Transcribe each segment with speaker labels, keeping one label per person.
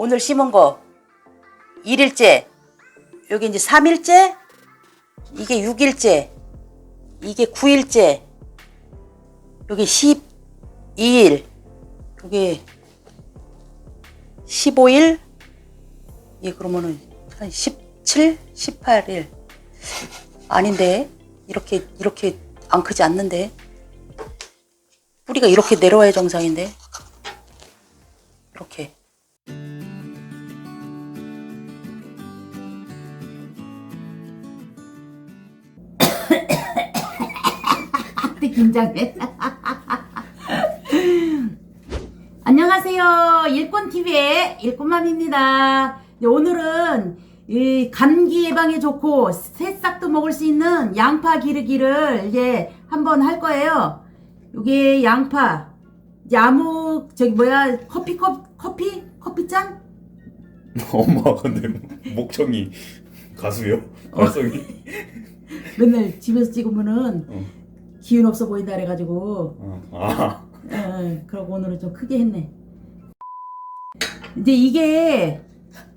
Speaker 1: 오늘 심은 거 1일째 여기 이제 3일째 이게 6일째 이게 9일째 여기 12일 여기 15일 예 그러면은 한 17, 18일. 아닌데 이렇게 이렇게 안 크지 않는데. 뿌리가 이렇게 내려와야 정상인데. 이렇게
Speaker 2: 긴장돼. 안녕하세요. 일꾼TV의 일꾼맘입니다. 네, 오늘은 이 감기 예방에 좋고 새싹도 먹을 수 있는 양파 기르기를 이제 한번 할 거예요. 요게 양파, 아무 저기 뭐야 커피 컵 커피 커피잔?
Speaker 3: 엄마 근데 목청이 가수요? 발성이?
Speaker 2: 맨날 집에서 찍으면은
Speaker 3: 어.
Speaker 2: 기운 없어 보인다 그래가지고
Speaker 3: 어. 아
Speaker 2: 예, 그러고 오늘은 좀 크게 했네. 이제 이게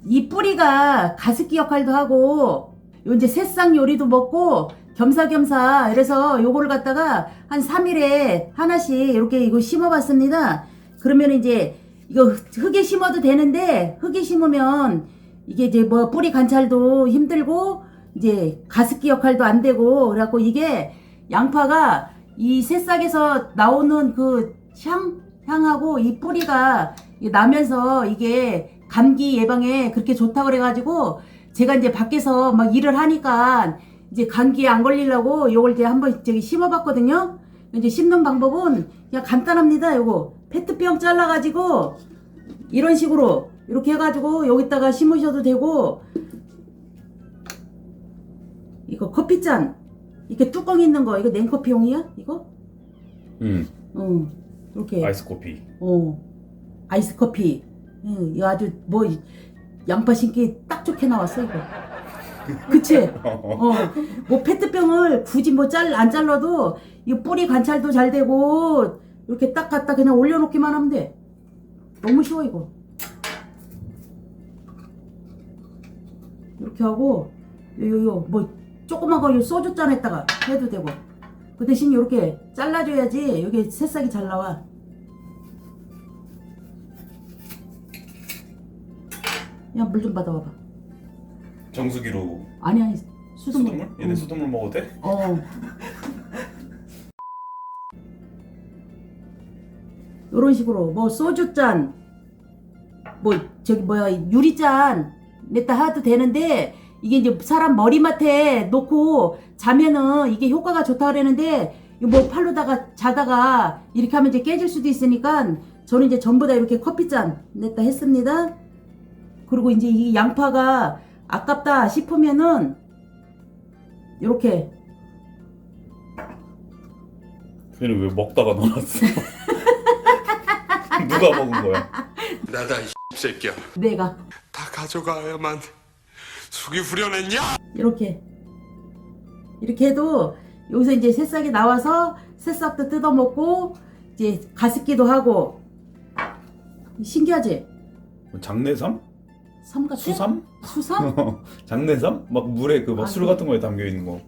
Speaker 2: 이 뿌리가 가습기 역할도 하고 요 이제 새싹 요리도 먹고 겸사겸사 그래서 요거를 갖다가 한 3일에 하나씩 이렇게 이거 심어봤습니다. 그러면 이제 이거 흙에 심어도 되는데 흙에 심으면 이게 이제 뭐 뿌리 관찰도 힘들고 이제 가습기 역할도 안 되고 그래갖고 이게 양파가 이 새싹에서 나오는 그 향, 향하고 이 뿌리가 나면서 이게 감기 예방에 그렇게 좋다고 그래가지고 제가 이제 밖에서 막 일을 하니까 이제 감기에 안 걸리려고 요걸 이제 한번 저기 심어봤거든요. 이제 심는 방법은 그냥 간단합니다. 요거 페트병 잘라가지고 이런 식으로 이렇게 해가지고 여기다가 심으셔도 되고 이거 커피잔 이렇게 뚜껑 있는 거 이거 냉커피용이야? 이거?
Speaker 3: 응.
Speaker 2: 응 이렇게.
Speaker 3: 아이스 커피.
Speaker 2: 어 아이스 커피. 응, 이거 아주 뭐 양파 신기 딱 좋게 나왔어 이거. 그치? 어 뭐 페트병을 굳이 뭐 잘 안 잘라도 이 뿌리 관찰도 잘 되고 이렇게 딱 갖다 그냥 올려놓기만 하면 돼. 너무 쉬워 이거. 이렇게 하고 요요요 뭐 조그만 거요 소주 잔에다가 해도 되고 그 대신 이렇게 잘라줘야지 여기 새싹이 잘 나와 그냥 물좀 받아와봐
Speaker 3: 정수기로
Speaker 2: 아니 아니 수돗물
Speaker 3: 수돗물? 얘네
Speaker 2: 응.
Speaker 3: 수돗물 먹어도 돼?
Speaker 2: 어. 이런 식으로 뭐 소주잔 뭐 저기 뭐야 유리잔 냈다 해도 되는데 이게 이제 사람 머리맡에 놓고 자면은 이게 효과가 좋다 그러는데 이거 뭐 팔로다가 자다가 이렇게 하면 이제 깨질 수도 있으니까 저는 이제 전부 다 이렇게 커피잔 냈다 했습니다. 그리고 이제 이 양파가 아깝다 싶으면은 이렇게
Speaker 3: 얘는 왜 먹다가 넣어놨어? 누가 먹은 거야?
Speaker 4: 나다 이 새끼야
Speaker 2: 내가
Speaker 4: 다 가져가야만 숙이 후련했냐?
Speaker 2: 이렇게 이렇게 해도 여기서 이제 새싹이 나와서 새싹도 뜯어먹고 이제 가습기도 하고 신기하지?
Speaker 3: 뭐 장내삼?
Speaker 2: 삼 같아?
Speaker 3: 수삼?
Speaker 2: 수삼?
Speaker 3: 장내삼? 막 물에 그
Speaker 2: 아,
Speaker 3: 막술
Speaker 2: 그래?
Speaker 3: 같은 거에 담겨 있는 거.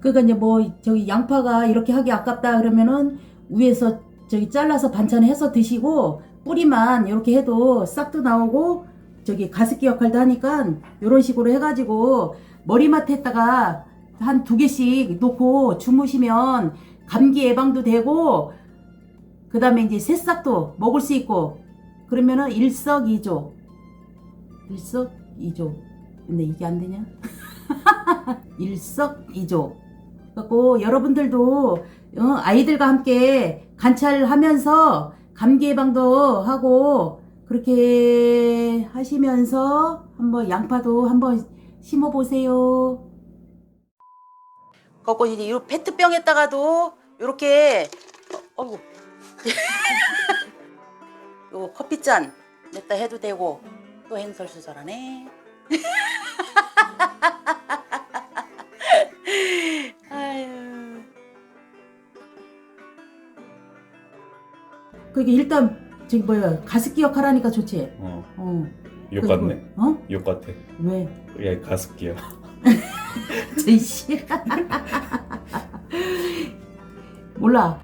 Speaker 2: 그러니까 이제 뭐 저기 양파가 이렇게 하기 아깝다 그러면은 위에서 저기 잘라서 반찬 해서 드시고 뿌리만 이렇게 해도 싹도 나오고 저기 가습기 역할도 하니까 이런 식으로 해가지고 머리맡에다가 한 두 개씩 놓고 주무시면 감기 예방도 되고 그 다음에 이제 새싹도 먹을 수 있고 그러면은 일석이조. 일석이조. 근데 이게 안 되냐? 일석이조. 갖고 여러분들도 어, 아이들과 함께 관찰하면서 감기 예방도 하고 그렇게 하시면서 한번 양파도 한번 심어 보세요.
Speaker 1: 그리고 이제 이 페트병에다가도 이렇게 어, 어이구. 요 커피잔 냈다 해도 되고 또 행설수설하네. 아유.
Speaker 2: 그게 일단 저기 뭐야 가습기 역할 하니까 좋지.
Speaker 3: 어.
Speaker 2: 어.
Speaker 3: 욕
Speaker 2: 그리고-
Speaker 3: 같네.
Speaker 2: 어?
Speaker 3: 욕 같아.
Speaker 2: 왜?
Speaker 3: 야 가습기야.
Speaker 2: 제이씨. 몰라.